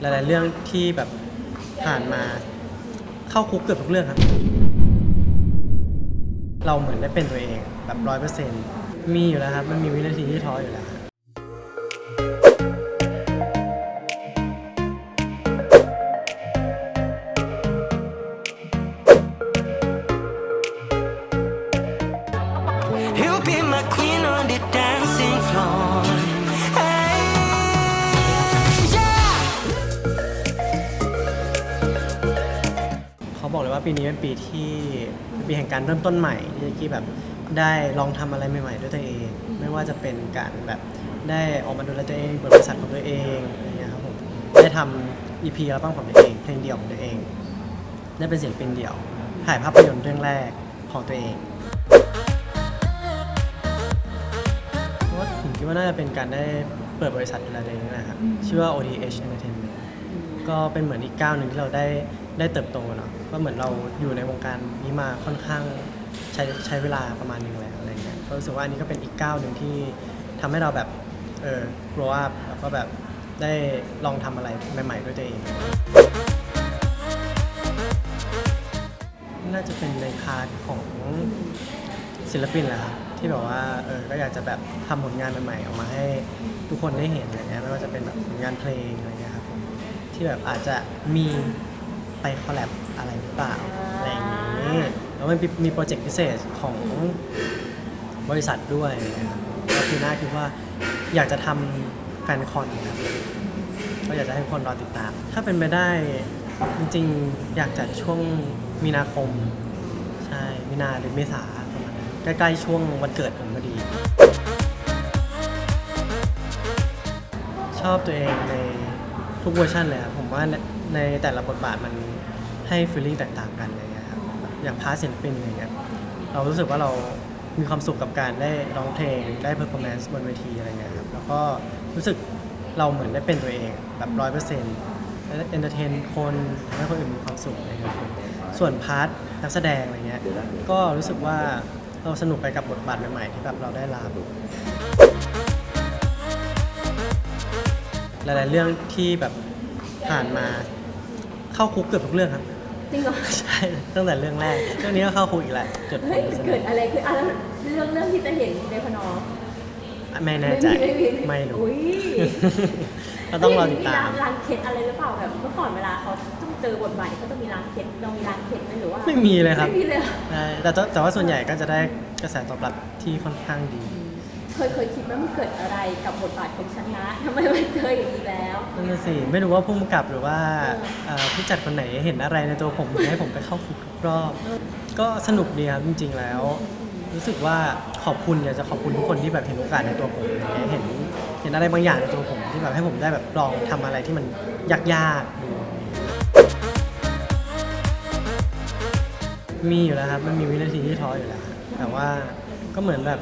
หลายๆเรื่องที่แบบผ่านมาเข้าคุกเกือบทุกเรื่องครับ เราเหมือนได้เป็นตัวเองแบบร้อยเปอร์เซ็นต์มีอยู่แล้วครับ มันมีวินาทีที่ท้ออยู่แล้ว ปีนี้เป็นปีที่ปีแห่งการเริ่มต้นใหม่ที่จะกี้แบบได้ลองทำอะไรใหม่ ๆ ด้วยตัวเอง ไม่ว่าจะเป็นการแบบได้ออกมาดูแลตัวเองเปิดบริษัทของตัวเองอะไรเงี้ยครับผมได้ทำ EP อัลบั้มของตัวเองเพลงเดี่ยวของตัวเอง ได้เป็นศิลปินเดี่ยว ถ่ายภาพยนตร์เรื่องแรกของตัวเองเพราะว่าผมคิดว่าน่าจะเป็นการได้เปิดบริษัทดูแลตัวเองนะครับชื่อว่า ODH Entertainment ก็เป็นเหมือนอีกก้าวหนึ่งที่เราได้ ได้เติบโตเนาะก็เหมือนเราอยู่ในวงการนี้มาค่อนข้างใช้ใช้เวลาประมาณหนึงแล้วอะไรเงี้ยก็รู้สึกว่าอันนี้ก็เป็นอีกก้าวหนึ่งที่ทำให้เราแบบเออ grow up แล้วก็แบบได้ลองทำอะไรใหม่ ๆ ด้วยตัวเอง น่าจะเป็นในพาร์ทของศิลปินแหละครับที่แบบว่าเออก็อยากจะแบบทำผลงานใหม่ๆออกมาให้ทุกคนได้เห็นอะไรเงี้ยไม่ว่าจะเป็นแบบผลงานเพลงอะไรเงี้ยครับที่แบบอาจจะมี ไปคอลแลบอะไรหรือเปล่าอะไรอย่างนี้แล้วมันมีมีโปรเจกต์พิเศษของบริษัทด้วยนะครับก็คือน่าคิดว่าอยากจะทำแฟนคอนครับก็อยากจะให้ทุกคนรอติดตาม ถ้าเป็นไปได้จริงๆ อยากจัดช่วงมีนาคม ใช่ มีนาหรือเมษาประมาณนั้นใกล้ๆช่วงวันเกิดผมพอดี ชอบตัวเองในทุกเวอร์ชันเลยครับผมว่า ในแต่ละบทบาทมันให้ฟีลลิ่งแตกต่างกันอะไรเลยครับอย่างพาร์ทศิลปินอะไรเงี้ยเรารู้สึกว่าเรามีความสุขกับการได้ร้องเพลงได้เพอร์ฟอร์แมนซ์บนเวทีอะไรเงี้ยครับแล้วก็รู้สึกเราเหมือนได้เป็นตัวเองแบบร้อยเปอร์เซ็นต์เอนเตอร์เทนคนทำให้คนอื่นมีความสุขอะไรเงี้ยครับส่วนพาร์ทนักแสดงอะไรเงี้ยก็รู้สึกว่าเราสนุกไปกับบทบาทใหม่ๆที่แบบเราได้รับหลายๆเรื่องที่แบบผ่านมา เข้าคุกเกือบทุกเรื่องครับ จริงเหรอใช่ตั้งแต่เรื่องแรกเรื่องนี้ก็เข้าคุกอีกแหละจดผเฮ้ยลสเกินุดอะไรขึ้นอะแล้วเรื่องเรื่องที่จะเห็นในพนอไม่แน่ใจไม่มีไม่รู้อุ้ยก็ต้องรอติดตามล้างเคล็ดอะไรหรือเปล่าแบบเมื่อก่อนเวลาเขาต้องเจอบทบาทเขาต้องมีล้างเคล็ดเรามีล้างเคล็ดไหมหรือว่าไม่มีเลยครับไม่มีเลยเหรอใช่แต่แต่แต่ว่าส่วนใหญ่ก็จะได้กระแสตอบรับที่ค่อนข้างดี เคยเคยคิดว่ามันเกิดอะไรกับบทบาทของฉันะทำไมมันเจออย่างนี้แล้ว นั่นนะสิไม่รู้ว่าผู้กำกับหรือว่าเอ่อผู้จัดคนไหนเห็นอะไรในตัวผมถึงให้ผมไปเข้าคุกทุกรอบก็สนุกดีครับจริง ๆ แล้ว รู้สึกว่าขอบคุณอยากจะขอบคุณทุกคนที่แบบเห็นโอกาสในตัวผมอะไรเงี้ยเห็นเห็นอะไรบางอย่างในตัวผมที่แบบให้ผมได้แบบลองทำอะไรที่มันยากๆดูมีอยู่แล้วครับมันมีวินาทีที่ท้ออยู่แล้ว แต่ว่าก็เหมือนแบบ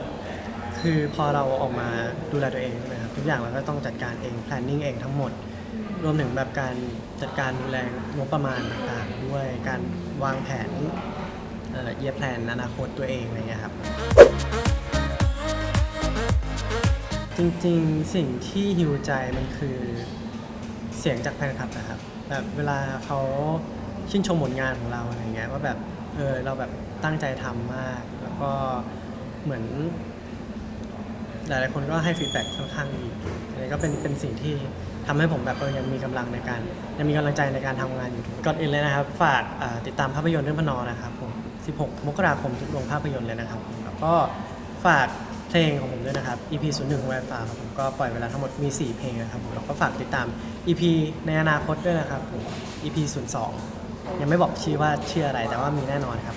คือพอเราออกมาดูแลตัวเองใช่ไหมครับทุกอย่างเราก็ต้องจัดการเอง planning เองทั้งหมด รวมถึงแบบการจัดการดูแลงบประมาณต่างๆด้วยการวางแผนเอ่อเยียแพลนอนาคตตัวเองอะไรเงี้ยครับ จริงๆสิ่งที่ฮิวใจมันคือเสียงจากแฟนคลับนะครับแบบเวลาเขาชื่นชมผลงานของเราอะไรเงี้ยว่าแบบเออเราแบบตั้งใจทำมาก แล้วก็เหมือน หลายๆคนก็ให้ฟีดแบ็กค่อนข้างดีอันนี้ก็เป็นเป็นสิ่งที่ทำให้ผมแบบเออยังมีกำลังในการยังมีกำลังใจในการทำงานอยู่ก่อนอื่นเลยนะครับ ฝากติดตามภาพยนตร์เรื่องพนอนะครับผม 16 มกราคมทุกโรงภาพยนตร์เลยนะครับผมแล้วก็ฝากเพลงของผมด้วยนะครับ EP 0 1ของแวร์ฟ้าครับผมก็ปล่อยเวลาทั้งหมดมี 4 เพลงนะครับผมแล้วก็ฝากติดตาม EP ในอนาคตด้วยนะครับผม EP 02ยังไม่บอกชื่อว่าชื่ออะไรแต่ว่ามีแน่นอนครับ